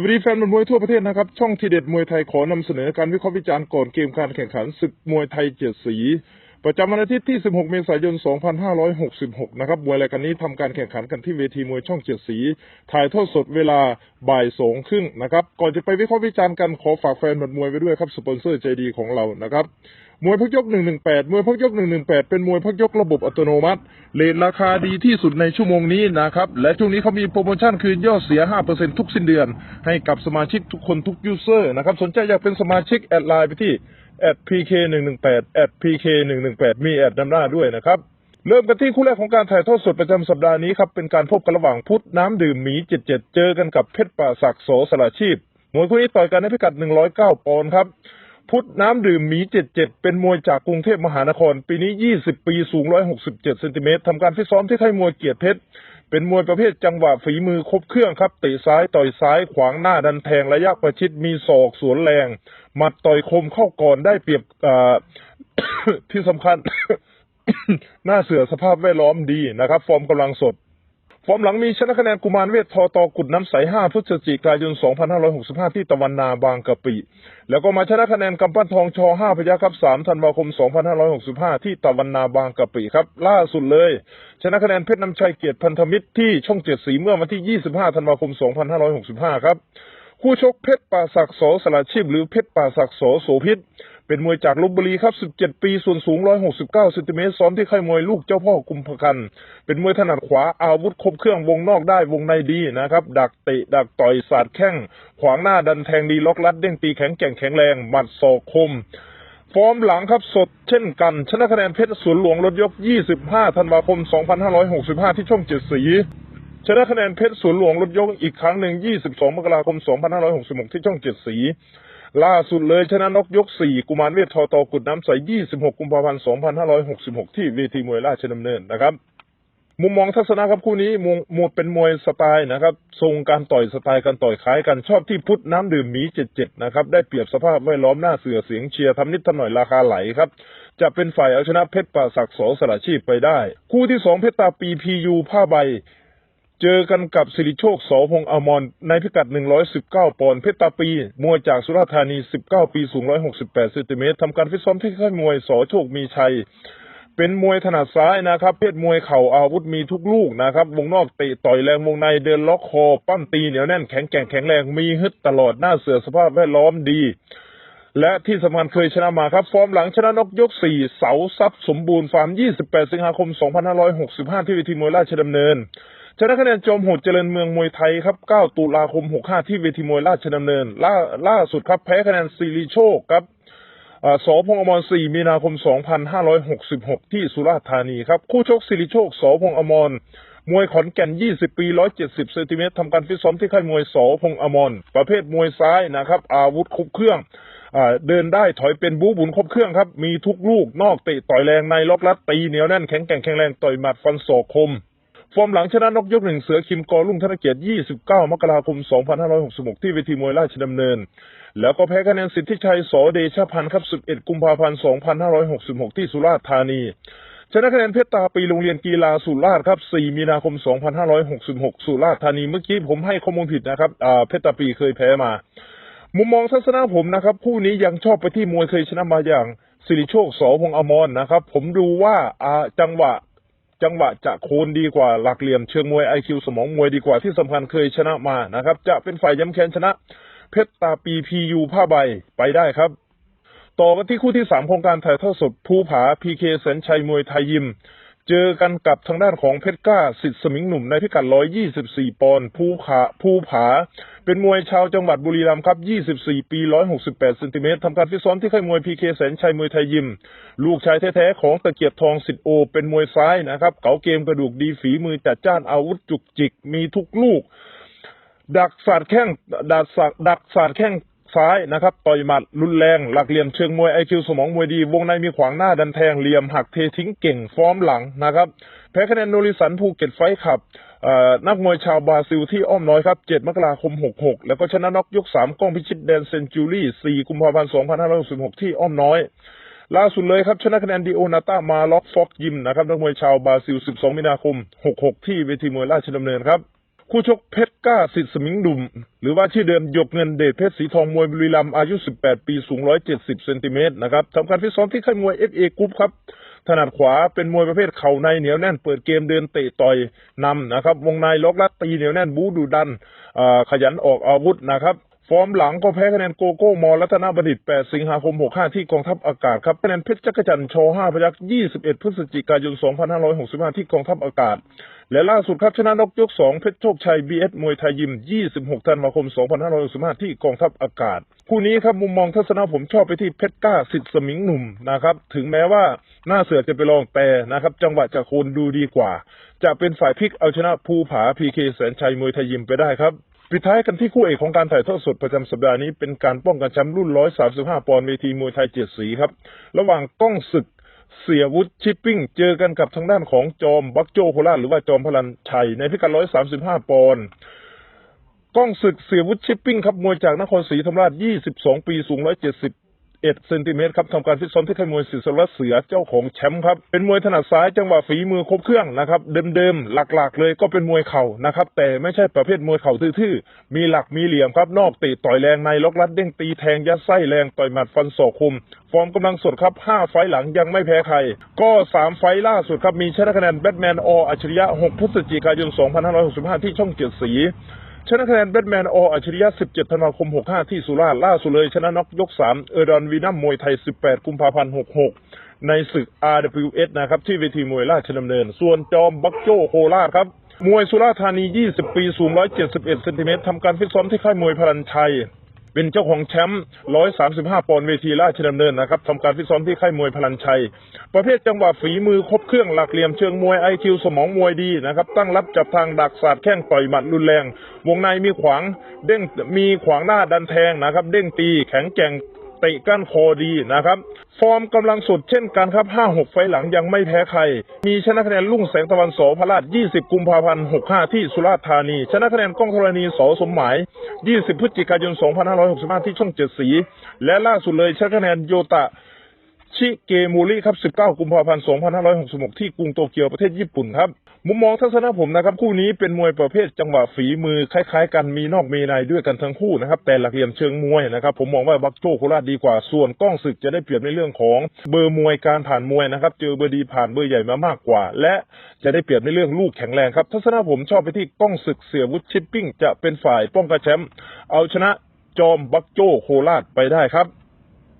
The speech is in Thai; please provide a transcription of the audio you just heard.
สวัสดีแฟนมวยทั่วประเทศนะครับ ช่องทีเด็ดมวยไทยขอนำเสนอการวิเคราะห์วิจารณ์ก่อนเกมการแข่งขันศึกมวยไทยเจ็ดสี ประจำวันอาทิตย์ที่ 16 เมษายน 2566 นะครับมวยรายการนี้ทำการแข่งขันกันที่เวทีมวยช่องเจ็ดสี ถ่ายทอดสดเวลาบ่ายสองครึ่งนะครับ ก่อนจะไปวิเคราะห์วิจารณ์กันขอฝากแฟนมวยไว้ด้วยครับ สปอนเซอร์ใจดีของเรานะครับ มวยพักยก 118 มวยพักยก 118 เป็นมวยพักยกระบบอัตโนมัติเลทราคาดีที่สุดในชั่วโมงนี้นะครับ และช่วงนี้เขามีโปรโมชั่นคืนยอดเสีย 5%ทุกสิ้นเดือน ให้กับสมาชิกทุกคนทุกยูเซอร์นะครับ สนใจอยากเป็นสมาชิกแอดไลน์ไปที่ @pk118 @pk118 มีแอดนำหน้าด้วยนะครับ เริ่มกันที่คู่แรกของการถ่ายทอดสดประจำสัปดาห์นี้ครับ เป็นการพบกันระหว่างพุทธน้ำดื่มหมี 77 เจอกันกับเพชรป่าศักดิ์โสสละชีพมวยคู่นี้ต่อยกันในพิกัด 109 ปอนด์ครับ พุทธน้ำดื่มหมี77เป็นมวยจากกรุงเทพมหานคร ปีนี้20ปีสูง167เซนติเมตรทำการฟิตซ้อมที่ค่ายมวยเกียรติเพชร เป็นมวยประเภทจังหวะฝีมือครบเครื่องครับเตะซ้ายต่อยซ้ายขวางหน้าดันแทงระยะประชิดมีศอกสวนแรงหมัดต่อยคมเข้าก่อนได้เปรียบที่สำคัญ หน้าเสือสภาพแวดล้อมดีนะครับ ฟอร์มกำลังสด ฟอร์มหลังมีชนะคะแนนกุมารเวททอตอกุดน้ำใส 5 พฤศจิกายน 2565 ที่ตะวันนาบางกะปิ แล้วก็มาชนะคะแนนกำปั้นทองชอ5พยัคฆ์ครับ 3 ธันวาคม 2565 ที่ตะวันนาบางกะปิครับ ล่าสุดเลย ชนะคะแนนเพชรน้ำชัยเกียรติพันธมิตรที่ช่องเจ็ดสีเมื่อวันที่ 25 ธันวาคม 2565 ครับ คู่ชกเพชรป่าศักดิ์โสสละชีพหรือเพชรป่าศักดิ์โสโสพิษ เป็นมวยจากลบบุรีครับ 17 ปี ส่วนสูง 169เซนติเมตร ซ้อมที่ค่ายมวยลูกเจ้าพ่อกุมภกัน เป็นมวยถนัดขวา อาวุธครบเครื่องวงนอกได้ วงในดีนะครับ ดักเตะ ดักต่อย สาดแข้ง ขวางหน้าดันแทงดี ล็อกลัด เด้งตีแข็งแกร่งแข็งแรง หมัดศอกคม ฟอร์มหลังครับสดเช่นกัน ชนะคะแนนเพชรสวนหลวงรถยก 25 ธันวาคม 2565 ที่ช่องเจ็ดสีชนะคะแนนเพชรสวนหลวงรถยกอีกครั้งหนึ่ง22 มกราคม 2566 ที่ช่องเจ็ดสี ล่าสุดเลยชนะนกยก 4 กุมารเวททอตอกุดน้ำใส 26 กุมภาพันธ์ 2566 ที่เวทีมวยราชดำเนินนะครับ มุมมองทัศนะครับคู่นี้มวยมวยเป็นมวยสไตล์นะครับ ทรงการต่อยสไตล์การต่อยคล้ายกันชอบที่พุทธน้ำดื่มหมี77 นะครับ ได้เปรียบสภาพแวดล้อมหน้าเสือเสียงเชียร์ทำนิดทำหน่อยราคาไหลครับจะเป็นฝ่ายเอาชนะเพชรป่าศักดิ์สสละชีพไปได้ คู่ที่สองเพชรตาปีพียูผ้าใบ เจอกันกับสิริโชคโสพงษ์อมรในพิกัด 119 ปอนด์เพชรตาปี มวยจากสุราษฎร์ธานี 19 ปี สูง 168เซนติเมตรทำการฟิตซ้อมที่ค่ายมวยสอโชคมีชัย เป็นมวยถนัดซ้ายนะครับ เพศมวยเข่าอาวุธมีทุกลูกนะครับ วงนอกเตะต่อยแรงวงในเดินล็อกคอ ปั้มตีเหนียวแน่นแข็งแกร่งแข็งแรงมีฮึดตลอดหน้าเสือสภาพแวดล้อมดี และที่สำคัญเคยชนะมาครับ ฟอร์มหลังชนะนกยก 4 เสาทรัพย์สมบูรณ์ฟาร์ม 28 สิงหาคม 2565 ที่เวทีมวยราชดำเนิน ชนะคะแนนจอมโหดเจริญเมืองมวยไทยครับ 9 ตุลาคม 65 ที่เวทีมวยราชดำเนิน ล่าล่าสุดครับแพ้คะแนนซีรีโชคครับอ่าสพงอมร 4 มีนาคม 2566 ที่สุราษฎร์ธานีครับ คู่ชกสิริโชคสพงอมร มวยขอนแก่น 20 ปี 170 เซนติเมตรทำการฟิตซ้อมที่ค่ายมวยสพงอมร ประเภทมวยซ้ายนะครับ อาวุธครบเครื่องอเดินได้ถอยเป็นบูบุญครบเครื่องครับ มีทุกลูกนอกเตะต่อยแรงในล็อกลัดตีเหนียวแน่นแข็งแกร่งแข็งแรงต่อยหมัดฟันศอกคม ฟอร์มหลังชนะนกยกหนึ่งเสือคิมกอลุ่งธนเกียรติ 29 มกราคม 2566 ที่เวทีมวยราชดำเนิน แล้วก็แพ้คะแนนสิทธิชัยสอเดชพันธ์ครับ 11 กุมภาพันธ์ 2566 ที่สุราษฎร์ธานีชนะคะแนนเพชรตาปีโรงเรียนกีฬาสุราษฎร์ครับ 4 มีนาคม 2566 สุราษฎร์ธานี เมื่อกี้ผมให้ข้อมูลผิดนะครับเพชรตาปีเคยแพ้มา มุมมองทัศนะผมนะครับ คู่นี้ยังชอบไปที่มวยเคยชนะมาอย่างสิริโชคสพงษ์อมรนะครับ ผมดูว่าจังหวะ จังหวะจะโคนดีกว่าหลักเหลี่ยมเชิงมวยไอคิวสมองมวยดีกว่าที่สำคัญเคยชนะมานะครับ จะเป็นฝ่ายย้ำแค้นชนะ เพชรตาปีพียูผ้าใบไปได้ครับ ต่อกันที่คู่ที่สามโครงการถ่ายทอดสดภูผาพีเคแสนชัยมวยไทยยิม เจอกันกับทางด้านของเพชรกล้าสิทธิ์สมิงหนุ่มในพิกัด 124 ปอนด์ภูผาภูผา เป็นมวยชาวจังหวัดบุรีรัมย์ครับ 24 ปี 168 เซนติเมตรทำการฟิตซ้อมที่ค่ายมวยพีเคแสนชัยมวยไทยยิม ลูกชายแท้ๆของตะเกียบทองสิทธิ์โอ เป็นมวยซ้ายนะครับ เก๋าเกมกระดูกดีฝีมือจัดจ้านอาวุธจุกจิกมีทุกลูกดักสาดแข้งดักสาดดักสาดแข้ง ซ้ายนะครับต่อยหมัดรุนแรงหลักเหลี่ยมเชิงมวยไอคิวสมองมวยดี วงในมีขวางหน้าดันแทงเหลี่ยมหักเททิ้งเก่งฟอร์มหลังนะครับแพ้คะแนนโนริสันภูเก็ตไฟขับนักมวยชาวบราซิลที่อ้อมน้อยครับ 7 มกราคม 66 แล้วก็ชนะน็อกยก 3 ก้องพิชิตแดนเซนจูรี่4กุมภาพันธ์ 2566 ที่อ้อมน้อย ล่าสุดเลยครับ ชนะคะแนนดิโอนาตามาล็อกฟอกยิมนะครับนักมวยชาวบราซิล 12 มีนาคม 66 ที่เวทีมวยราชดำเนินครับ คู่ชกเพชรกล้าสิทธิ์สมิงดุม หรือว่าชื่อเดิมหยกเงินเดชเพชรสีทองมวยบุรีรัมย์อายุ 18 ปี สูง 170เซนติเมตรนะครับทำการฟิตซ้อมที่ค่ายมวย FA กรุ๊ปครับ ถนัดขวาเป็นมวยประเภทเข่าในเหนียวแน่น เปิดเกมเดินเตะต่อยนำนะครับ วงในล็อกลัดตีเหนียวแน่นบูดูดันขยันออกอาวุธนะครับฟอร์มหลังก็แพ้คะแนนโกโก้มอรัตนบัณฑิต 8 สิงหาคม 65 ที่กองทัพอากาศครับคะแนนเพชรจักรจันทร์ช5พยักษ์21 พฤศจิกายน 2565 ที่กองทัพอากาศ และล่าสุดครับชนะนกยก 2 เพชรโชคชัย BS มวยไทยยิม 26 ธันวาคม 2565 ที่กองทัพอากาศ คู่นี้ครับมุมมองทัศนะผมชอบไปที่เพชรกล้าสิทธิ์สมิงหนุ่มนะครับ ถึงแม้ว่าหน้าเสือจะไปลองแต่นะครับ จังหวะจากโคนดูดีกว่า จะเป็นฝ่ายพลิกเอาชนะภูผาพีเคแสนชัยมวยไทยยิมไปได้ครับปิดท้ายกันที่คู่เอกของการถ่ายทอดสดประจำสัปดาห์นี้เป็นการป้องกันแชมป์รุ่น 135 ปอนด์เวทีมวยไทยเจ็ดสีครับ ระหว่างก้องศึก เสียวุฒิชิปปิ้ง เจอกันกับทางด้านของจอมบักโจโคราชหรือว่าจอมพลันชัย ในพิกัด 135 ปอนด์ก้องศึกเสียวุฒิชิปปิ้งครับมวยจากนครศรีธรรมราช 22 ปี สูง 171เซนติเมตรครับทำการฟิตซ้อมที่ค่ายมวยศิษย์สระเสือเจ้าของแชมป์ครับเป็นมวยถนัดซ้ายจังหวะฝีมือครบเครื่องนะครับเดิมๆหลักๆ เลยก็เป็นมวยเข่านะครับแต่ไม่ใช่ประเภทมวยเข่าทื่อๆมีหลักมีเหลี่ยมครับนอกตะต่อยแรงในล็อกลัดเด้งตีแทงยัดไส้แรงต่อยหมัดฟันศอกคม ฟอร์มกำลังสดครับ 5 ไฟหลังยังไม่แพ้ใคร ก็ 3 ไฟล์ล่าสุดครับมีชนะคะแนนแบทแมนออัจฉริยะ 6 พฤศจิกายน 2565 ที่ช่องเจ็ดสี ชนะคะแนนแบทแมนออัจฉริยะ 17 ธันวาคม 65 ที่สุราษฎร์ล่าสุดเลย ชนะน็อกยก 3 เออร์ดอนวีนัมมวยไทย 18 กุมภาพันธ์ 66 ในศึก RWS นะครับ ที่เวทีมวยราชดำเนิน ส่วนจอมบักโจโคราชครับ มวยสุราษฎร์ธานี 20 ปี สูง 171 เซนติเมตรทำการฟิตซ้อมที่ค่ายมวยพลันชัย เป็นเจ้าของแชมป์ 135 ปอนด์เวทีราชดำเนินนะครับทำการฟิตซ้อมที่ค่ายมวยพลันชัย ประเภทจังหวะฝีมือครบเครื่องหลักเหลี่ยมเชิงมวยไอคิวสมองมวยดีนะครับ ตั้งรับจับทางดักศาสตร์แข้งต่อยหมัดรุนแรง วงในมีขวางเด้งมีขวางหน้าดันแทงนะครับ เด้งตีแข็งแกร่ง เตะก้านคอดีนะครับ ฟอร์มกำลังสุดเช่นกันครับ 5-6 ไฟหลังยังไม่แพ้ใคร มีชนะคะแนนลุ่งแสงตะวันโสพราช 20 กุมภาพันธ์ 65 ที่สุราษฎร์ธานี ชนะคะแนนก้องธรณีสอสมหมาย 20 พฤศจิกายน 2565 ที่ช่องเจ็ดสี และล่าสุดเลยชนะคะแนนโยตะชิเกมูริครับ 19 กุมภาพันธ์ 2566 ที่กรุงโตเกียวประเทศญี่ปุ่นครับ มุมมองทัศนะผมนะครับ คู่นี้เป็นมวยประเภทจังหวะฝีมือคล้ายๆ กันมีนอกมีในด้วยกันทั้งคู่นะครับ แต่หลักเหลี่ยมเชิงมวยนะครับ ผมมองว่าบักโจโคราชดีกว่าส่วนก้องศึกจะได้เปรียบในเรื่องของเบอร์มวยการผ่านมวยนะครับ เจอเบอร์ดีผ่านเบอร์ใหญ่มามากกว่า และจะได้เปรียบในเรื่องลูกแข็งแรงครับ ทัศนะผมชอบไปที่ก้องศึกเสียวุฒิชิปปิ้งจะเป็นฝ่ายป้องกันแชมป์เอาชนะจอมบักโจโคราชไปได้ครับ